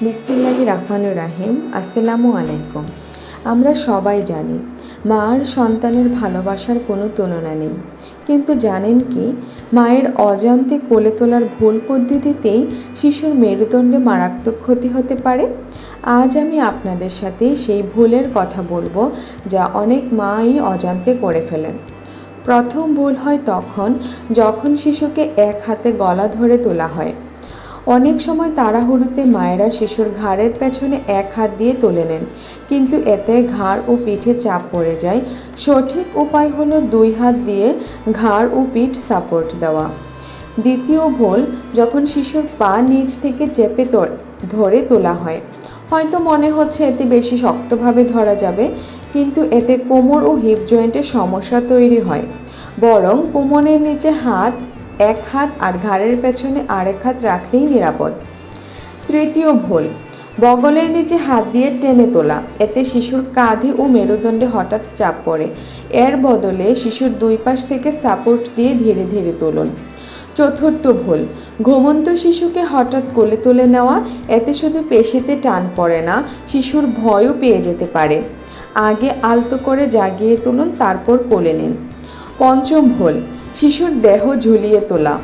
বিসমিল্লাহি রহমানুর রাহিম, আসসালামু আলাইকুম। আমরা সবাই জানি মার সন্তানের ভালোবাসার কোনো তুলনা নেই। কিন্তু জানেন কি, মায়ের অজান্তে কোলে তোলার ভুল পদ্ধতিতেই শিশুর মেরুদণ্ডে মারাত্মক ক্ষতি হতে পারে। আজ আমি আপনাদের সাথে সেই ভুলের কথা বলব, যা অনেক মাই অজান্তে করে ফেলেন। প্রথম ভুল হয় তখন, যখন শিশুকে এক হাতে গলা ধরে তোলা হয়। অনেক সময় তাড়াহুড়োতে মায়েরা শিশুর ঘাড়ের পেছনে এক হাত দিয়ে তুলে নেন। কিন্তু এতে ঘাড় ও পিঠে চাপ পড়ে যায়। সঠিক উপায় হলো দুই হাত দিয়ে ঘাড় ও পিঠ সাপোর্ট দেওয়া। দ্বিতীয় ভুল, যখন শিশুর পা নিচ থেকে চেপে ধরে তোলা হয়। হয়তো মনে হচ্ছে এতে বেশি শক্তভাবে ধরা যাবে, কিন্তু এতে কোমর ও হিপ জয়েন্টে সমস্যা তৈরি হয়। বরং কোমরের নিচে হাত এক হাত আর ঘাড়ের পেছনে আরেক হাত রাখলেই নিরাপদ। তৃতীয় ভুল, বগলের নিচে হাত দিয়ে টেনে তোলা। এতে শিশুর কাঁধে ও মেরুদণ্ডে হঠাৎ চাপ পড়ে। এর বদলে শিশুর দুই পাশ থেকে সাপোর্ট দিয়ে ধীরে ধীরে তুলুন। চতুর্থ ভুল, ঘুমন্ত শিশুকে হঠাৎ কোলে তুলে নেওয়া। এতে শুধু পেশিতে টান পড়ে না, শিশুর ভয়ও পেয়ে যেতে পারে। আগে আলতো করে জাগিয়ে তুলুন, তারপর কোলে নিন। পঞ্চম ভুল শিশুর দেহ ঝুলিয়ে তোলা।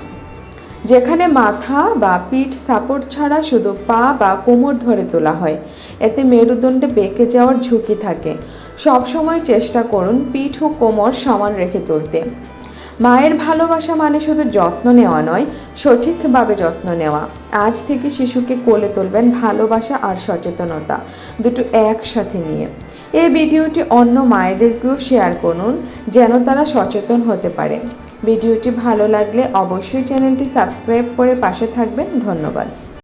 যেখানে মাথা বা পিঠ সাপোর্ট ছাড়া শুধু পা বা কোমর ধরে তোলা হয়। এতে মেরুদণ্ডে বেঁকে যাওয়ার ঝুঁকি থাকে। সবসময় চেষ্টা করুন পিঠ ও কোমর সমান রেখে তুলতে। মায়ের ভালোবাসা মানে শুধু যত্ন নেওয়া নয়, সঠিকভাবে যত্ন নেওয়া। আজ থেকে শিশুকে কোলে তুলবেন ভালোবাসা আর সচেতনতা। দুটো একসাথে নিয়ে। এই ভিডিওটি অন্য মায়েদেরকেও শেয়ার করুন, যেন তারা সচেতন হতে পারে। ভিডিওটি ভালো লাগলে অবশ্যই চ্যানেলটি সাবস্ক্রাইব করে পাশে থাকবেন। ধন্যবাদ।